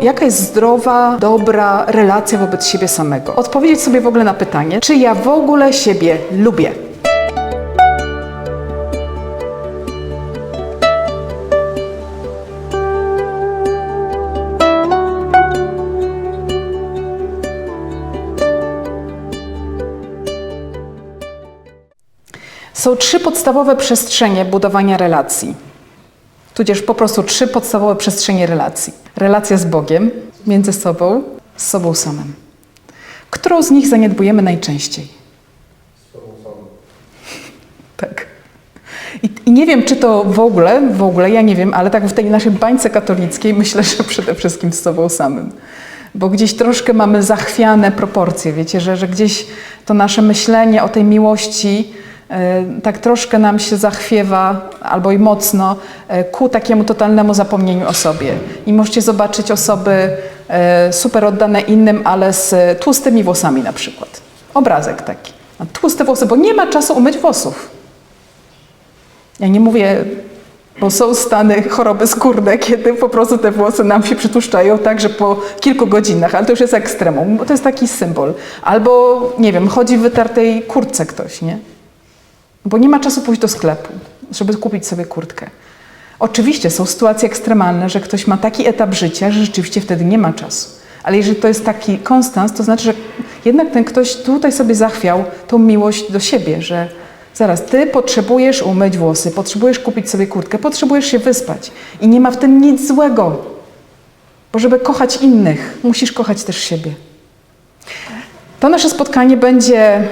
Jaka jest zdrowa, dobra relacja wobec siebie samego? Odpowiedzieć sobie w ogóle na pytanie, czy ja w ogóle siebie lubię? Są trzy podstawowe przestrzenie budowania relacji. Tudzież po prostu trzy podstawowe przestrzenie relacji. Relacja z Bogiem, między sobą, z sobą samym. Którą z nich zaniedbujemy najczęściej? Tak. I, I nie wiem, czy to w ogóle, w ogóle, ja nie wiem, ale tak w tej naszej bańce katolickiej myślę, że przede wszystkim z sobą samym. Bo gdzieś troszkę mamy zachwiane proporcje, wiecie, że, że gdzieś to nasze myślenie o tej miłości tak troszkę nam się zachwiewa, albo i mocno, e, ku takiemu totalnemu zapomnieniu o sobie. I możecie zobaczyć osoby e, super oddane innym, ale z tłustymi włosami na przykład. Obrazek taki. Tłuste włosy, bo nie ma czasu umyć włosów. Ja nie mówię, bo są stany choroby skórne, kiedy po prostu te włosy nam się przytłuszczają tak, że po kilku godzinach, ale to już jest ekstremum, bo to jest taki symbol. Albo, nie wiem, chodzi w wytartej kurtce ktoś, nie? Bo nie ma czasu pójść do sklepu, żeby kupić sobie kurtkę. Oczywiście są sytuacje ekstremalne, że ktoś ma taki etap życia, że rzeczywiście wtedy nie ma czasu. Ale jeżeli to jest taki konstans, to znaczy, że jednak ten ktoś tutaj sobie zachwiał tą miłość do siebie, że zaraz, ty potrzebujesz umyć włosy, potrzebujesz kupić sobie kurtkę, potrzebujesz się wyspać. I nie ma w tym nic złego. Bo żeby kochać innych, musisz kochać też siebie. To nasze spotkanie będzie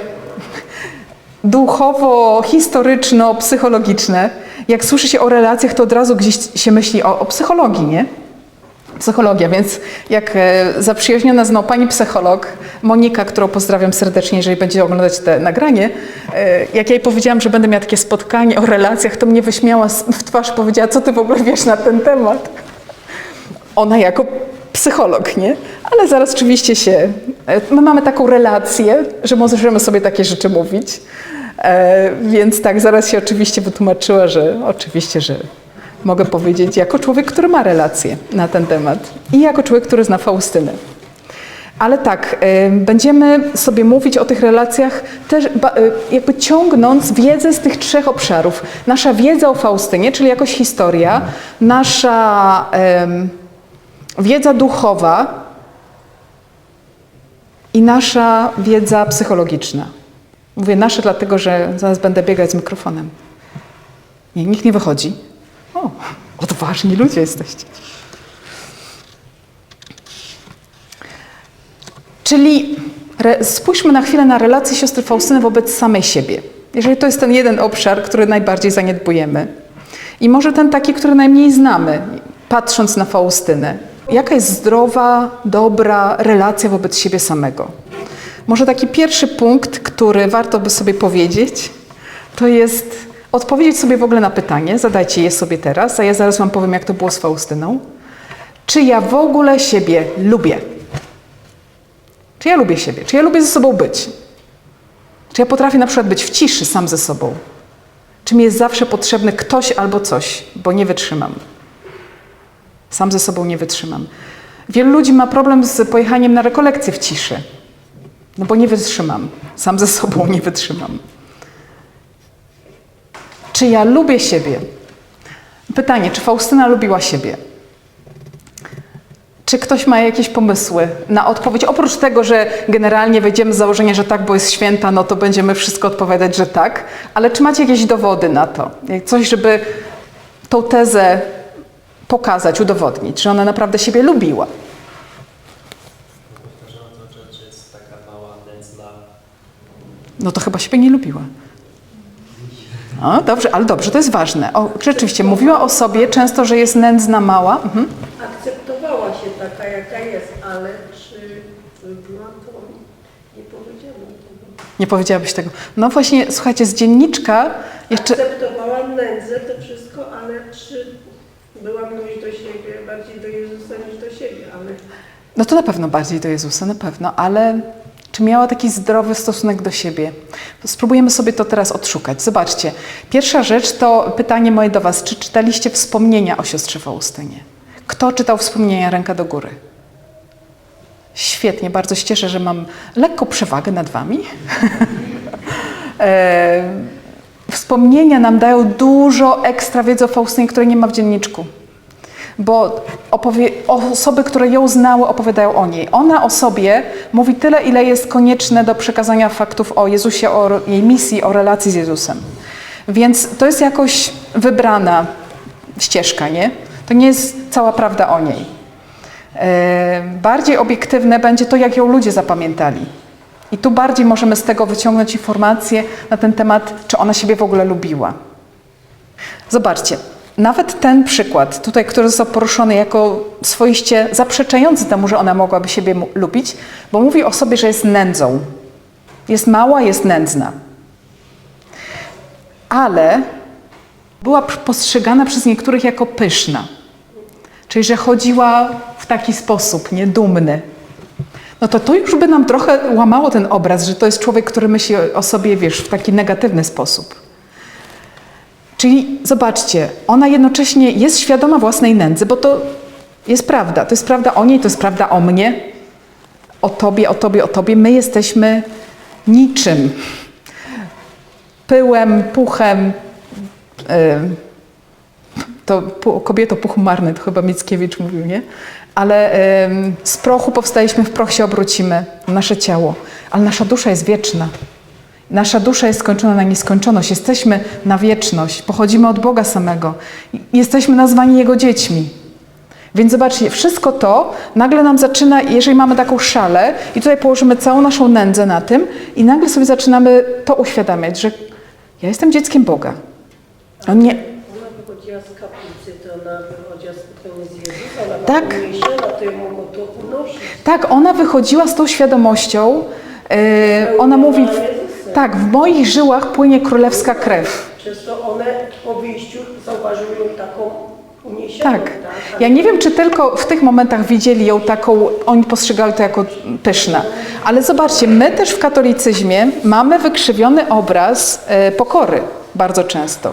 duchowo-historyczno-psychologiczne. Jak słyszy się o relacjach, to od razu gdzieś się myśli o, o psychologii, nie? Psychologia, więc jak e, zaprzyjaźniona z mną pani psycholog Monika, którą pozdrawiam serdecznie, jeżeli będzie oglądać te nagranie, e, jak ja jej powiedziałam, że będę miała takie spotkanie o relacjach, to mnie wyśmiała w twarz, powiedziała, co ty w ogóle wiesz na ten temat. Ona jako psycholog, nie? Ale zaraz oczywiście się. e, My mamy taką relację, że możemy sobie takie rzeczy mówić. E, więc tak, zaraz się oczywiście wytłumaczyła, że oczywiście, że mogę powiedzieć jako człowiek, który ma relację na ten temat i jako człowiek, który zna Faustynę. Ale tak, y, będziemy sobie mówić o tych relacjach też y, jakby ciągnąc wiedzę z tych trzech obszarów. Nasza wiedza o Faustynie, czyli jakoś historia, nasza wiedza duchowa i nasza wiedza psychologiczna. Mówię nasze dlatego, że zaraz będę biegać z mikrofonem. Nie, nikt nie wychodzi. O, odważni ludzie jesteście. Czyli re, spójrzmy na chwilę na relację siostry Faustyny wobec samej siebie. Jeżeli to jest ten jeden obszar, który najbardziej zaniedbujemy. I może ten taki, który najmniej znamy, patrząc na Faustynę. Jaka jest zdrowa, dobra relacja wobec siebie samego? Może taki pierwszy punkt, który warto by sobie powiedzieć, to jest odpowiedzieć sobie w ogóle na pytanie, zadajcie je sobie teraz, a ja zaraz Wam powiem, jak to było z Faustyną. Czy ja w ogóle siebie lubię? Czy ja lubię siebie? Czy ja lubię ze sobą być? Czy ja potrafię na przykład być w ciszy sam ze sobą? Czy mi jest zawsze potrzebny ktoś albo coś, bo nie wytrzymam? Sam ze sobą nie wytrzymam. Wielu ludzi ma problem z pojechaniem na rekolekcję w ciszy. No bo nie wytrzymam. Sam ze sobą nie wytrzymam. Czy ja lubię siebie? Pytanie, czy Faustyna lubiła siebie? Czy ktoś ma jakieś pomysły na odpowiedź? Oprócz tego, że generalnie wejdziemy z założenia, że tak, bo jest święta, no to będziemy wszystko odpowiadać, że tak. Ale czy macie jakieś dowody na to? Coś, żeby tą tezę pokazać, udowodnić, że ona naprawdę siebie lubiła. Powtarzająca rzecz jest taka mała, nędzna. No to chyba siebie nie lubiła. O, dobrze, ale dobrze, to jest ważne. O, rzeczywiście, mówiła o sobie często, że jest nędzna, mała. Mhm. akceptowała się taka, jaka jest, ale czy była to, nie powiedziałam tego. Nie powiedziałabyś tego. No właśnie, słuchajcie, z dzienniczka jeszcze... Akceptowała nędzę, to wszystko, ale czy była miłość do siebie, bardziej do Jezusa niż do siebie, ale No to na pewno bardziej do Jezusa, na pewno, ale czy miała taki zdrowy stosunek do siebie? Spróbujemy sobie to teraz odszukać. Zobaczcie, pierwsza rzecz to pytanie moje do Was. Czy czytaliście wspomnienia o siostrze Faustynie? Kto czytał wspomnienia? Ręka do góry. Świetnie, bardzo się cieszę, że mam lekką przewagę nad Wami. e, wspomnienia nam dają dużo ekstra wiedzy o Faustynie, której nie ma w dzienniczku. Bo osoby, które ją znały, opowiadają o niej. Ona o sobie mówi tyle, ile jest konieczne do przekazania faktów o Jezusie, o jej misji, o relacji z Jezusem. Więc to jest jakoś wybrana ścieżka, nie? To nie jest cała prawda o niej. E, bardziej obiektywne będzie to, jak ją ludzie zapamiętali. I tu bardziej możemy z tego wyciągnąć informacje na ten temat, czy ona siebie w ogóle lubiła. Zobaczcie, nawet ten przykład, tutaj, który został poruszony jako swoiście zaprzeczający temu, że ona mogłaby siebie lubić, bo mówi o sobie, że jest nędzą. Jest mała, jest nędzna. Ale była postrzegana przez niektórych jako pyszna. Czyli, że chodziła w taki sposób, niedumny. No to to już by nam trochę łamało ten obraz, że to jest człowiek, który myśli o sobie, wiesz, w taki negatywny sposób. Czyli zobaczcie, ona jednocześnie jest świadoma własnej nędzy, bo to jest prawda. To jest prawda o niej, to jest prawda o mnie, o tobie, o tobie, o tobie. My jesteśmy niczym. Pyłem, puchem. Yy, to kobieto puch marny, to chyba Mickiewicz mówił, nie? Ale z prochu powstaliśmy, w proch się obrócimy, nasze ciało. Ale nasza dusza jest wieczna. Nasza dusza jest skończona na nieskończoność. Jesteśmy na wieczność. Pochodzimy od Boga samego. Jesteśmy nazwani Jego dziećmi. Więc zobaczcie, wszystko to nagle nam zaczyna, jeżeli mamy taką szalę i tutaj położymy całą naszą nędzę na tym i nagle sobie zaczynamy to uświadamiać, że ja jestem dzieckiem Boga. On nie, Ona wychodziła z kaplicy, to ona wychodziła spokojnie z Jezusa, ona Tak. to to unosić. Tak, ona wychodziła z tą świadomością. e, ona mówi, w, tak, w moich żyłach płynie królewska krew. Przez to one po wyjściu zauważyły ją taką uniesioną. Tak. Ja nie wiem, czy tylko w tych momentach widzieli ją taką, oni postrzegali to jako pyszna. Ale zobaczcie, my też w katolicyzmie mamy wykrzywiony obraz e, pokory bardzo często.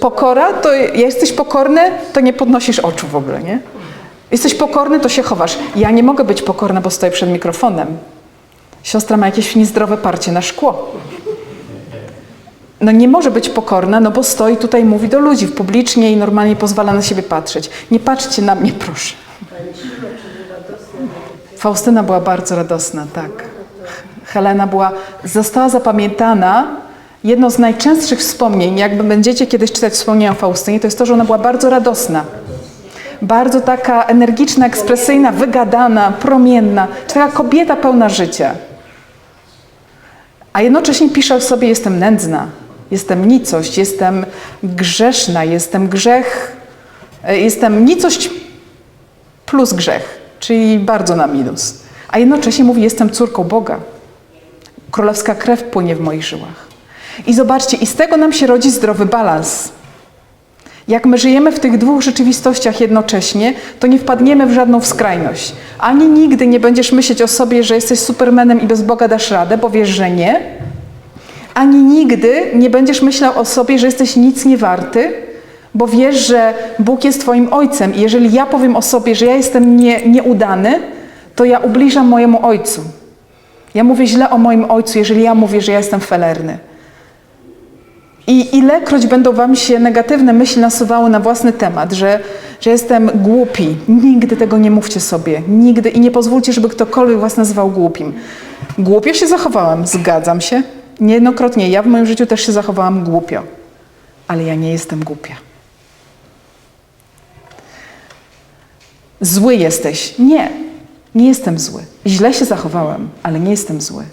Pokora to jesteś pokorny, to nie podnosisz oczu w ogóle, nie? Jesteś pokorny, to się chowasz. Ja nie mogę być pokorna, bo stoję przed mikrofonem. Siostra ma jakieś niezdrowe parcie na szkło. No nie może być pokorna, no bo stoi tutaj, mówi do ludzi publicznie i normalnie pozwala na siebie patrzeć. Nie patrzcie na mnie, proszę. Faustyna była bardzo radosna, tak. Helena była, została zapamiętana. Jedno z najczęstszych wspomnień, jakby będziecie kiedyś czytać wspomnienia o Faustynie, to jest to, że ona była bardzo radosna. Bardzo taka energiczna, ekspresyjna, wygadana, promienna. Taka kobieta pełna życia. A jednocześnie pisze o sobie, jestem nędzna, jestem nicość, jestem grzeszna, jestem grzech, e, jestem nicość plus grzech, czyli bardzo na minus. A jednocześnie mówi, jestem córką Boga. Królewska krew płynie w moich żyłach. I zobaczcie, i z tego nam się rodzi zdrowy balans. Jak my żyjemy w tych dwóch rzeczywistościach jednocześnie, to nie wpadniemy w żadną skrajność. Ani nigdy nie będziesz myśleć o sobie, że jesteś supermenem i bez Boga dasz radę, bo wiesz, że nie. Ani nigdy nie będziesz myślał o sobie, że jesteś nic nie warty, bo wiesz, że Bóg jest Twoim Ojcem. I jeżeli ja powiem o sobie, że ja jestem nie, nieudany, to ja ubliżam mojemu Ojcu. Ja mówię źle o moim Ojcu, jeżeli ja mówię, że ja jestem felerny. I ilekroć będą Wam się negatywne myśli nasuwały na własny temat, że, że jestem głupi, nigdy tego nie mówcie sobie. Nigdy i nie pozwólcie, żeby ktokolwiek Was nazywał głupim. Głupio się zachowałam, zgadzam się. Niejednokrotnie ja w moim życiu też się zachowałam głupio. Ale ja nie jestem głupia. Zły jesteś. Nie, nie jestem zły. Źle się zachowałem, ale nie jestem zły.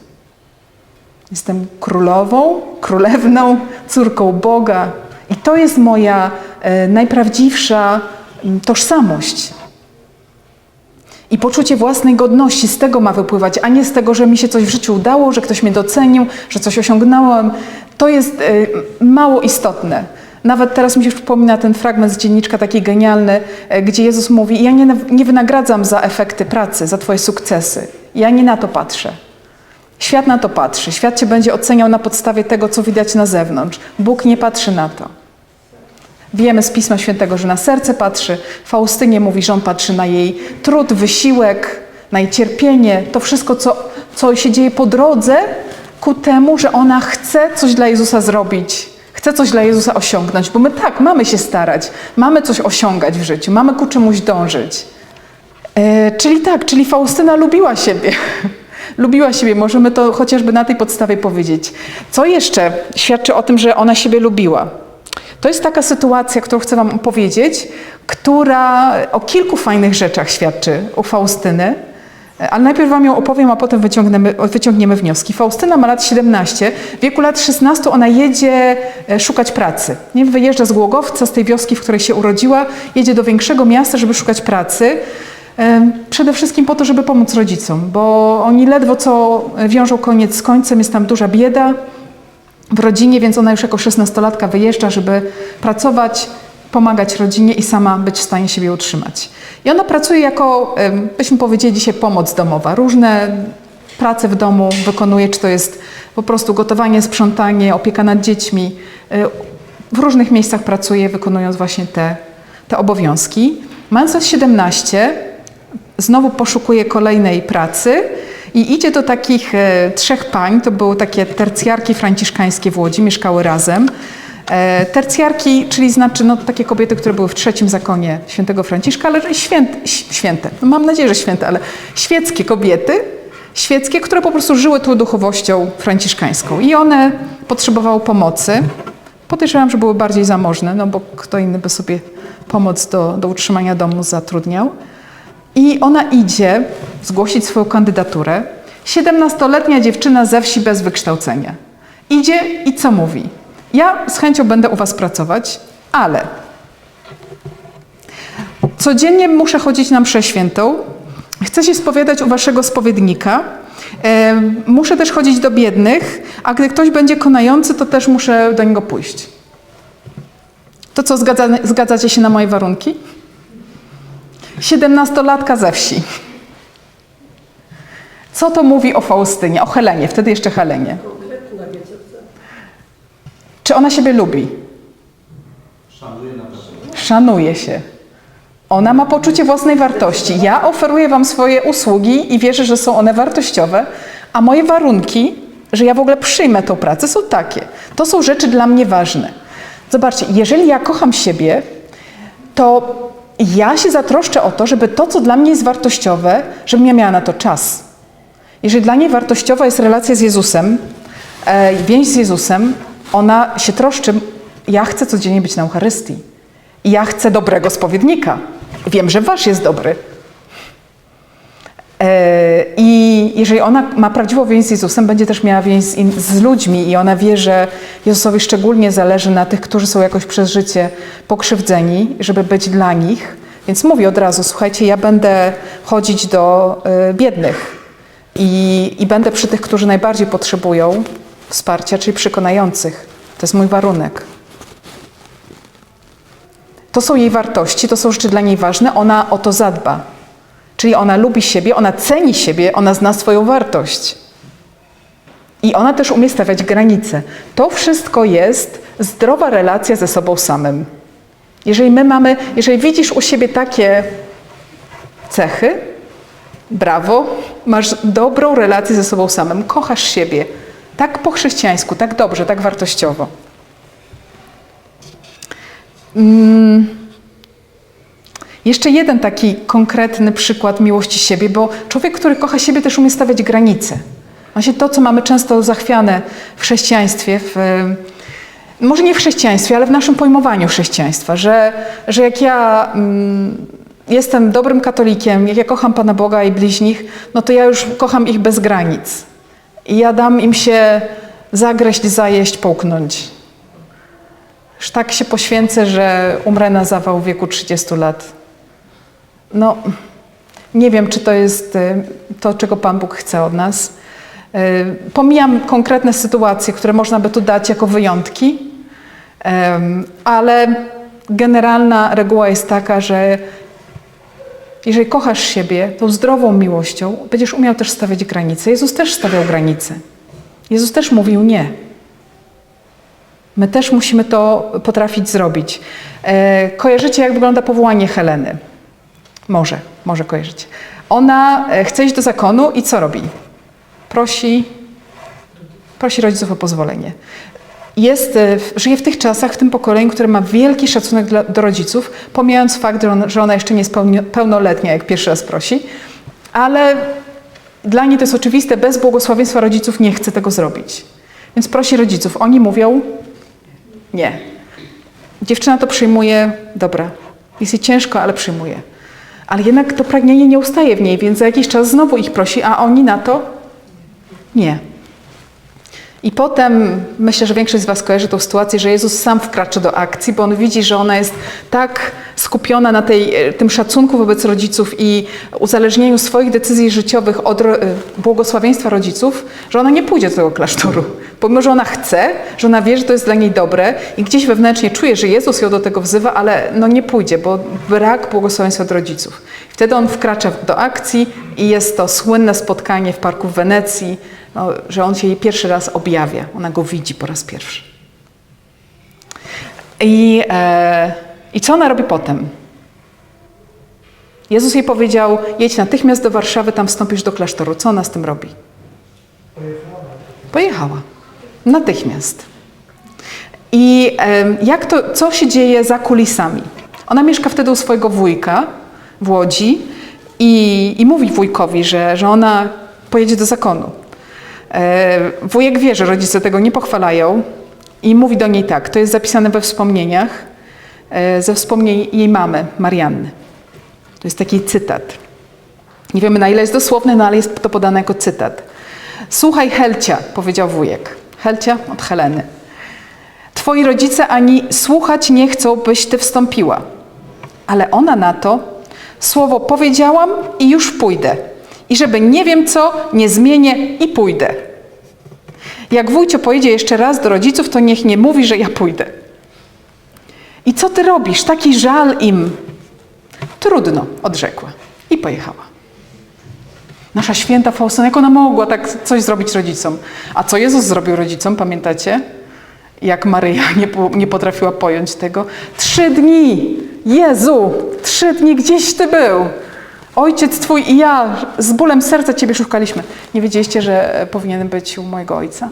Jestem królową, królewną, córką Boga. I to jest moja e, najprawdziwsza m, tożsamość. I poczucie własnej godności z tego ma wypływać, a nie z tego, że mi się coś w życiu udało, że ktoś mnie docenił, że coś osiągnąłem. To jest e, mało istotne. Nawet teraz mi się przypomina ten fragment z dzienniczka taki genialny, e, gdzie Jezus mówi: Ja nie, nie wynagradzam za efekty pracy, za Twoje sukcesy. Ja nie na to patrzę. Świat na to patrzy. Świat cię będzie oceniał na podstawie tego, co widać na zewnątrz. Bóg nie patrzy na to. Wiemy z Pisma Świętego, że na serce patrzy. Faustynie mówi, że on patrzy na jej trud, wysiłek, na jej cierpienie, to wszystko, co, co się dzieje po drodze, ku temu, że ona chce coś dla Jezusa zrobić, chce coś dla Jezusa osiągnąć, bo my tak, mamy się starać, mamy coś osiągać w życiu, mamy ku czemuś dążyć. E, czyli tak, czyli Faustyna lubiła siebie. lubiła siebie, możemy to chociażby na tej podstawie powiedzieć. Co jeszcze świadczy o tym, że ona siebie lubiła? To jest taka sytuacja, którą chcę Wam opowiedzieć, która o kilku fajnych rzeczach świadczy u Faustyny. Ale najpierw Wam ją opowiem, a potem wyciągniemy, wyciągniemy wnioski. Faustyna ma lat 17. W wieku lat 16 ona jedzie e, szukać pracy. Nie? Wyjeżdża z Głogowca, z tej wioski, w której się urodziła, jedzie do większego miasta, żeby szukać pracy. E, Przede wszystkim po to, żeby pomóc rodzicom, bo oni ledwo co wiążą koniec z końcem, jest tam duża bieda w rodzinie, więc ona już jako 16-latka wyjeżdża, żeby pracować, pomagać rodzinie i sama być w stanie siebie utrzymać. I ona pracuje jako, byśmy powiedzieli dzisiaj, pomoc domowa. Różne prace w domu wykonuje, czy to jest po prostu gotowanie, sprzątanie, opieka nad dziećmi. Y, W różnych miejscach pracuje, wykonując właśnie te, te obowiązki. Mając lat 17, znowu poszukuje kolejnej pracy i idzie do takich e, trzech pań, to były takie tercjarki franciszkańskie w Łodzi, mieszkały razem. E, tercjarki, czyli znaczy no, takie kobiety, które były w trzecim zakonie świętego Franciszka, ale święte, święte, no, mam nadzieję, że święte, ale świeckie kobiety, świeckie, które po prostu żyły tą duchowością franciszkańską. I one potrzebowały pomocy. Podejrzewam, że były bardziej zamożne, no bo kto inny by sobie pomoc do, do utrzymania domu zatrudniał. I ona idzie zgłosić swoją kandydaturę. 17-letnia dziewczyna ze wsi bez wykształcenia. Idzie i co mówi? Ja z chęcią będę u Was pracować, ale codziennie muszę chodzić na mszę świętą, chcę się spowiadać u Waszego spowiednika, e, muszę też chodzić do biednych, a gdy ktoś będzie konający, to też muszę do niego pójść. To co, zgadza, zgadzacie się na moje warunki? Siedemnastolatka ze wsi. Co to mówi o Faustynie, o Helenie, wtedy jeszcze Helenie? Czy ona siebie lubi? Pewno. Szanuje się. Ona ma poczucie własnej wartości. Ja oferuję Wam swoje usługi i wierzę, że są one wartościowe, a moje warunki, że ja w ogóle przyjmę tą pracę, są takie. To są rzeczy dla mnie ważne. Zobaczcie, jeżeli ja kocham siebie, to ja się zatroszczę o to, żeby to, co dla mnie jest wartościowe, żebym ja miała na to czas. Jeżeli dla mnie wartościowa jest relacja z Jezusem, e, więź z Jezusem, ona się troszczy, ja chcę codziennie być na Eucharystii. Ja chcę dobrego spowiednika. Wiem, że wasz jest dobry. E, I jeżeli ona ma prawdziwą więź z Jezusem, będzie też miała więź z, ludźmi i ona wie, że Jezusowi szczególnie zależy na tych, którzy są jakoś przez życie pokrzywdzeni, żeby być dla nich. Więc mówi od razu, słuchajcie, ja będę chodzić do y, biednych i, i będę przy tych, którzy najbardziej potrzebują wsparcia, czyli przekonających. To jest mój warunek. To są jej wartości, to są rzeczy dla niej ważne, ona o to zadba. Czyli ona lubi siebie, ona ceni siebie, ona zna swoją wartość. I ona też umie stawiać granice. To wszystko jest zdrowa relacja ze sobą samym. Jeżeli my mamy, jeżeli widzisz u siebie takie cechy, brawo, masz dobrą relację ze sobą samym, kochasz siebie. Tak po chrześcijańsku, tak dobrze, tak wartościowo. Mm. Jeszcze jeden taki konkretny przykład miłości siebie, bo człowiek, który kocha siebie, też umie stawiać granice. Właśnie to, co mamy często zachwiane w chrześcijaństwie, w, może nie w chrześcijaństwie, ale w naszym pojmowaniu chrześcijaństwa, że, że jak ja mm, jestem dobrym katolikiem, jak ja kocham Pana Boga i bliźnich, no to ja już kocham ich bez granic. I ja dam im się zagreść, zajeść, połknąć. Już tak się poświęcę, że umrę na zawał w wieku 30 lat. No, nie wiem, czy to jest y, to, czego Pan Bóg chce od nas. Y, Pomijam konkretne sytuacje, które można by tu dać jako wyjątki, ale generalna reguła jest taka, że jeżeli kochasz siebie tą zdrową miłością, będziesz umiał też stawiać granice. Jezus też stawiał granice. Jezus też mówił nie. My też musimy to potrafić zrobić. E, kojarzycie, jak wygląda powołanie Heleny? Może, może kojarzycie. Ona e, chce iść do zakonu i co robi? Prosi, prosi rodziców o pozwolenie. Jest, e, żyje w tych czasach, w tym pokoleniu, które ma wielki szacunek dla, do rodziców, pomijając fakt, że ona, że ona jeszcze nie jest pełnoletnia, jak pierwszy raz prosi, ale dla niej to jest oczywiste, bez błogosławieństwa rodziców nie chce tego zrobić. Więc prosi rodziców. Oni mówią nie. Dziewczyna to przyjmuje, dobra, jest jej ciężko, ale przyjmuje. Ale jednak to pragnienie nie ustaje w niej, więc za jakiś czas znowu ich prosi, a oni na to nie. I potem myślę, że większość z Was kojarzy tą sytuację, że Jezus sam wkracza do akcji, bo on widzi, że ona jest tak skupiona na tej, e, tym szacunku wobec rodziców i uzależnieniu swoich decyzji życiowych od e, błogosławieństwa rodziców, że ona nie pójdzie do tego klasztoru. Pomimo, że ona chce, że ona wie, że to jest dla niej dobre i gdzieś wewnętrznie czuje, że Jezus ją do tego wzywa, ale no nie pójdzie, bo brak błogosławieństwa od rodziców. Wtedy on wkracza do akcji i jest to słynne spotkanie w parku w Wenecji, no, że on się jej pierwszy raz objawia. Ona go widzi po raz pierwszy. I, e, I co ona robi potem? Jezus jej powiedział: jedź natychmiast do Warszawy, tam wstąpisz do klasztoru. Co ona z tym robi? Pojechała. Natychmiast. I em, jak to, co się dzieje za kulisami? Ona mieszka wtedy u swojego wujka w Łodzi i, i mówi wujkowi, że, że ona pojedzie do zakonu. E, wujek wie, że rodzice tego nie pochwalają i mówi do niej tak, to jest zapisane we wspomnieniach, e, ze wspomnień jej mamy, Marianny. To jest taki cytat. Nie wiemy na ile jest dosłowny, no ale jest to podane jako cytat. Słuchaj Helcia, powiedział wujek. Helcia od Heleny. Twoi rodzice ani słuchać nie chcą, byś ty wstąpiła. Ale ona na to, słowo powiedziałam i już pójdę. I żeby nie wiem co, nie zmienię i pójdę. Jak wujcio pojedzie jeszcze raz do rodziców, to niech nie mówi, że ja pójdę. I co ty robisz? Taki żal im. Trudno, odrzekła. I pojechała. Nasza święta Faustyna, jak ona mogła tak coś zrobić rodzicom? A co Jezus zrobił rodzicom, pamiętacie? Jak Maryja nie, nie potrafiła pojąć tego. Trzy dni! Jezu! Trzy dni gdzieś Ty był! Ojciec Twój i ja z bólem serca Ciebie szukaliśmy. Nie wiedzieliście, że e, powinien być u mojego ojca?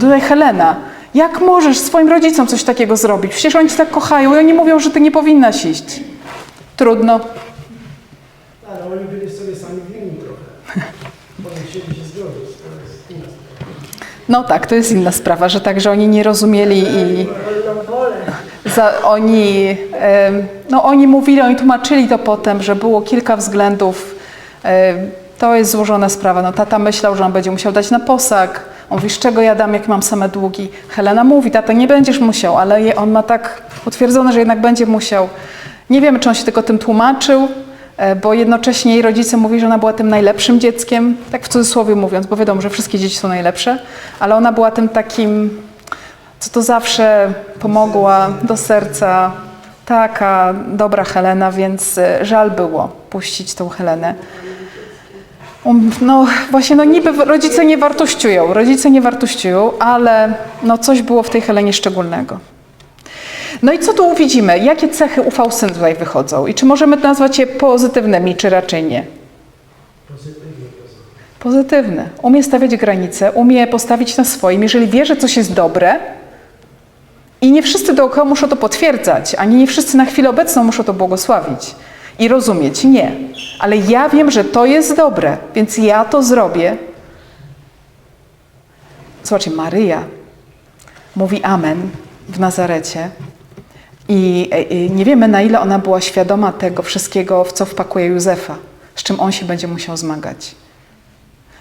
Tutaj Helena. Jak możesz swoim rodzicom coś takiego zrobić? Przecież oni Cię tak kochają i oni mówią, że Ty nie powinnaś iść. Trudno. Ale oni byli sobie sami winni trochę. Bo nie chcieli się zgodzić. To jest inna sprawa. No tak, to jest inna sprawa, że tak, że oni nie rozumieli i. za, oni, no oni mówili, oni tłumaczyli to potem, że było kilka względów. To jest złożona sprawa. No, tata myślał, że on będzie musiał dać na posag. On mówi, z czego ja dam, jak mam same długi. Helena mówi, tata, nie będziesz musiał, ale on ma tak potwierdzone, że jednak będzie musiał. Nie wiemy, czy on się tylko tym tłumaczył, e, bo jednocześnie jej rodzice mówili, że ona była tym najlepszym dzieckiem, tak w cudzysłowie mówiąc, bo wiadomo, że wszystkie dzieci są najlepsze, ale ona była tym takim, co to zawsze pomogła do serca. Taka dobra Helena, więc e, żal było puścić tą Helenę. Um, No właśnie, no niby rodzice nie wartościują, rodzice nie wartościują, ale no coś było w tej Helenie szczególnego. No i co tu widzimy? Jakie cechy u Faustyny tutaj wychodzą? I czy możemy nazwać je pozytywnymi, czy raczej nie? Są. Pozytywne. Umie stawiać granice, umie postawić na swoim. Jeżeli wie, że coś jest dobre, i nie wszyscy dookoła muszą to potwierdzać, ani nie wszyscy na chwilę obecną muszą to błogosławić i rozumieć. Nie. Ale ja wiem, że to jest dobre, więc ja to zrobię. Zobaczcie, Maryja mówi Amen w Nazarecie. I e, e, nie wiemy, na ile ona była świadoma tego wszystkiego, w co wpakuje Józefa, z czym on się będzie musiał zmagać.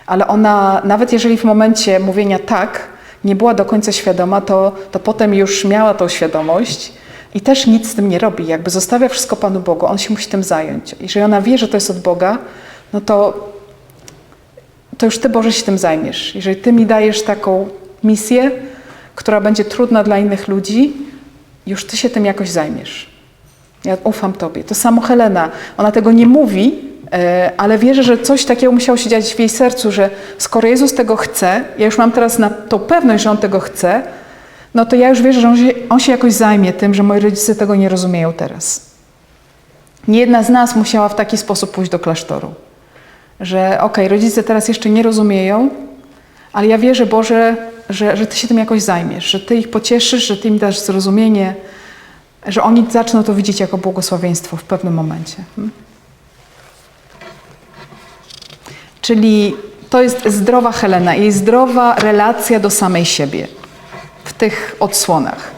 Ale ona, nawet jeżeli w momencie mówienia tak, nie była do końca świadoma, to, to potem już miała tą świadomość i też nic z tym nie robi. Jakby zostawia wszystko Panu Bogu, On się musi tym zająć. Jeżeli ona wie, że to jest od Boga, no to, to już Ty, Boże, się tym zajmiesz. Jeżeli Ty mi dajesz taką misję, która będzie trudna dla innych ludzi, już Ty się tym jakoś zajmiesz. Ja ufam Tobie. To samo Helena. Ona tego nie mówi, ale wierzę, że coś takiego musiało się dziać w jej sercu, że skoro Jezus tego chce, ja już mam teraz na tą pewność, że On tego chce, no to ja już wierzę, że On się, on się jakoś zajmie tym, że moi rodzice tego nie rozumieją teraz. Nie jedna z nas musiała w taki sposób pójść do klasztoru. Że okej, rodzice teraz jeszcze nie rozumieją, ale ja wierzę, Boże, że, że Ty się tym jakoś zajmiesz, że Ty ich pocieszysz, że Ty im dasz zrozumienie, że oni zaczną to widzieć jako błogosławieństwo w pewnym momencie. Czyli to jest zdrowa Helena, jej zdrowa relacja do samej siebie w tych odsłonach.